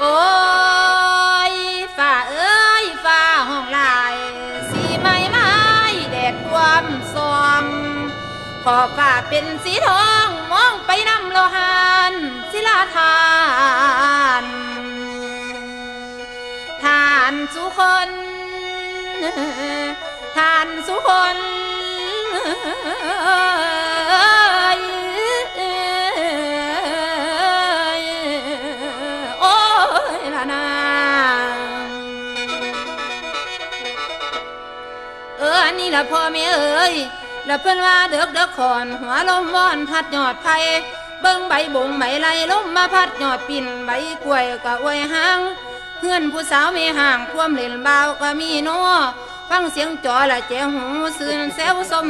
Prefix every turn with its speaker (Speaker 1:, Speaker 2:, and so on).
Speaker 1: โอ้ยฝ่าเอ้ยฝ่าห้องลาย สีไม้ไม้แดดความสองขอฝ่าเป็นสีทองมองไปนำโลหานศิลาทานทานสุคนทานสุคนานนี่ละพ่อแม่เอ้ยละเพิ่นว่าเด็กเด็กขอน หัวลมว่อนพัดยอดไผ่เบิ่งใบบงใบไหลลมมาพัดยอดปิ่นใบกล้วยกะอวยหางเพื่อนผู้สาวไม่ห่างความเล่นเบาก็มีโนาะฟังเสียงจอละแจหูซื่นแซวสม